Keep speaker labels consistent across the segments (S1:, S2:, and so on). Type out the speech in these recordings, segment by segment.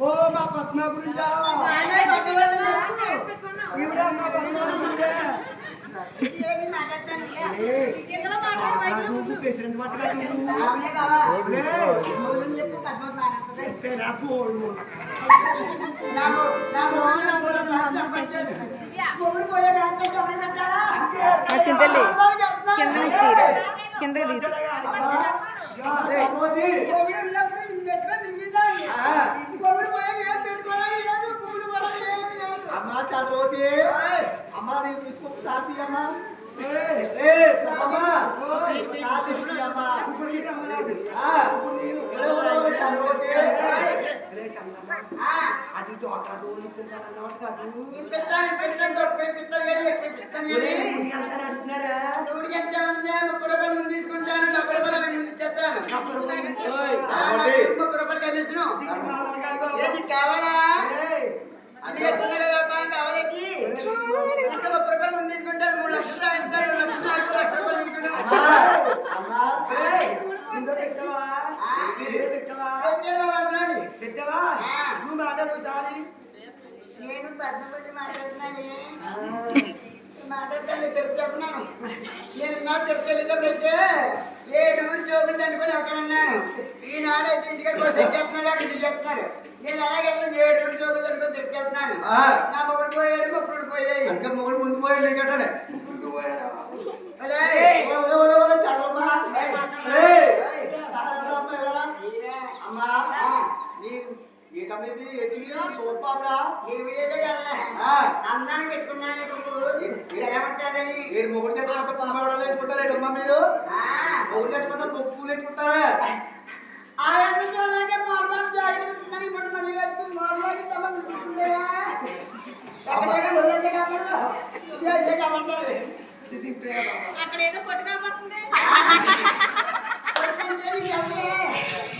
S1: ఓ మా పద్మ గురించా ఈవిడ మా పద్మ గురించే ప్రెసిడెంట్ పట్టుగా
S2: చెప్పు?
S3: చింతల్లి. కింద నుంచి తీరా కిందకి తీసి
S2: మొగుడు ఉన్నప్పుడు ఇంకెట్టుకో తిరిగిదాన్ని. మొగుడు పోయాక ఏం పెట్టుకోవడానికి లేదు, పువ్వులు కూడా ఏం లేదు.
S1: అమ్మా చంద్రవతి అమ్మా నీకు తీసుకు ఒకసారి తీయమ్మా. ఏ. సుబ్బమ్మ ఒకసారి తీయమ్మా ఆ, ఒరే, ఒరే, ఒరే, చంద్రవతి
S2: ఆ,
S1: అది ఇప్పించాలన్నమాట కాదు
S2: ఇప్పిస్తాను, ఇప్పిస్తాను, తొక్కు ఇప్పిస్తాను, ఇప్పిస్తాను.
S1: అందరూ అంటున్నారా?
S2: నూటికి ఎంత మంది ముప్పై రూపాయలు ముందు తీసుకుంటాను డెబ్బై రూపాయలు అవి ముందు ఇచ్చేస్తాను
S1: ఓయ్,
S2: ఆ, నాకు
S1: చంద్రవతి.
S2: ముప్పై రూపాయలు కమిషను
S1: ఏయ్,
S2: ఏది కావాలా
S1: ఏయ్,
S2: అన్ని ఎట్లున్నాయి కదా అబ్బా, కావాలేంటి? ఇంకా ముప్పై రూపాయలు ముందు తీసుకుంటాడు మూడు లక్షలు రాయిస్తాడు రెండు లక్షలు నాకు లక్ష రూపాయలు తీసుకుంటాడు
S1: అమ్మా, అమ్మా, ఏయ్, ఇందో పెట్టవా
S2: ఆ.
S1: ఇందో పెట్టవా
S2: పెట్టేదా వదలండి.
S1: పెట్టవా
S2: ఆ.
S1: నువ్వు మాట్లాడు
S2: నేను పద్మపతి మాట్లాడుతున్నాను. మాట్లాడతాను తెలుసు చెప్తున్నాను నేను నా తిరుపతిలో పెడితే ఏడు ఊరు చోకులు అనుకుని అక్కడ ఉన్నాను ఈనాడు అయితే ఇంటికి అక్కడ దిగేస్తున్నారు నేను అలాగే వెళ్ళను, ఏడు ఊరు చోకులు అనుకుని తిరుగుతున్నాను. నా మొగుడు పోయాడు మొప్పుడు పోయాయి.
S1: ఇంకా మొగుడు ముందు పోయాడు నీకటనే
S2: అదే.
S1: ఒరే, ఒరే, ఏకమైంది ఎదిగి సోపాడా
S2: ఈ విలేజే కదా
S1: ఆ.
S2: అందాన్ని పెట్టుకున్నాను నువ్వు ఎలా ఉంటాదని
S1: ఏడు మొగుడు చెట్టుకుంటే పొమ్మేవాళ్ళు ఎట్టుకుంటారు ఏటమ్మా మీరు?
S2: ఆ.
S1: మొగుడు చెట్టుకుంటే పప్పులు ఎట్టుకుంటారా
S2: ఆ మార్మార్ జాకెట్ కుడుతుందని ఇప్పుడు మళ్ళీ కడుతుంది మార్మార్ తమ కుడుతుందరా ఎక్కడైనా నువ్వైతే కాపాడదు? నువ్వైతే కాపాడతారు
S3: అక్కడ ఏదో కొట్టు కాబడుతుంది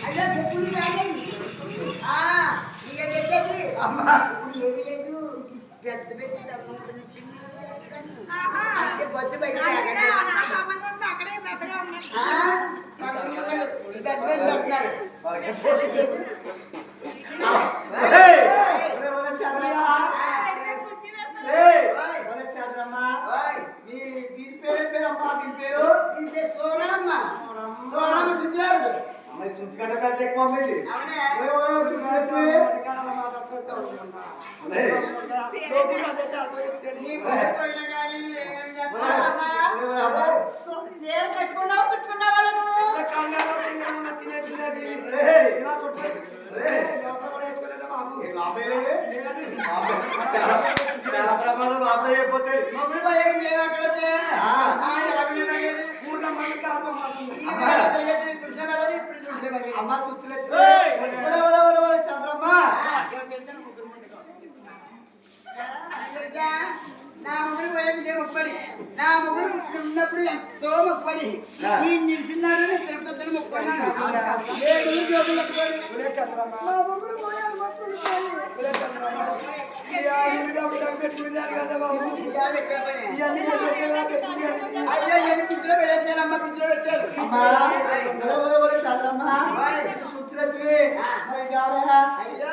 S2: అయ్యా చెప్పులు కానీ
S1: అమ్మా
S2: ఏమీ లేదు. పెద్ద పెద్ద డబ్బులు చిన్న అంటే బొజ్జు బయట
S3: అక్కడే పెద్దగా ఉన్నాయి
S2: పెద్ద పెద్ద కదా.
S1: అమ్మ ఒరే, చంద్రమ్మ
S2: ఇంకా నా మొగుడు పోయాక నేను మొక్కడి నా మొగుడు ఉన్నప్పుడు ఎంతో మొక్కడి
S1: ఆ.
S2: ఈ నిలిచినాడు తిరుపతి మొక్కడినాడు ఏ మా మొగుడు. అయ్యో ఎన్ని పిచ్చిలో పెట్టేస్తారు అమ్మ పిచ్చిలో పెట్టారు. అయ్యో.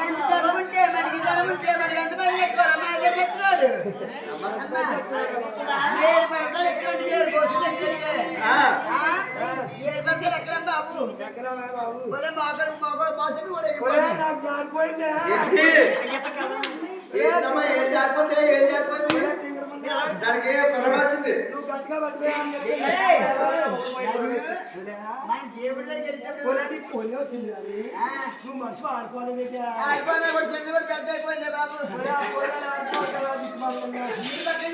S2: ఎంత జరుగుంటే మనకి జరుగుంటే మనకి ఎంతమంది ఎక్కువ మా ఇద్దరు ఎత్తున్నాడు ఏడు పడతాలు ఎక్కువ ఏడు కోసం ఎక్కువ
S1: ఆ,
S2: ఏడు పడతాలు ఎక్కడ బాబు భలే మాట్లాడు మాట్లాడు మాసం కూడా ఎక్కువ
S1: ఏంటి? ఏంటమ్మా, ఏం జారిపోతే ఏం జారిపోయింది దానికి వచ్చింది?
S2: మన దేవుళ్ళకి వెళ్తే
S4: నువ్వు మనసు ఆడుకోవాలి
S2: పెద్ద అయిపోయింది బాబు.
S4: ఆడుకోవాలి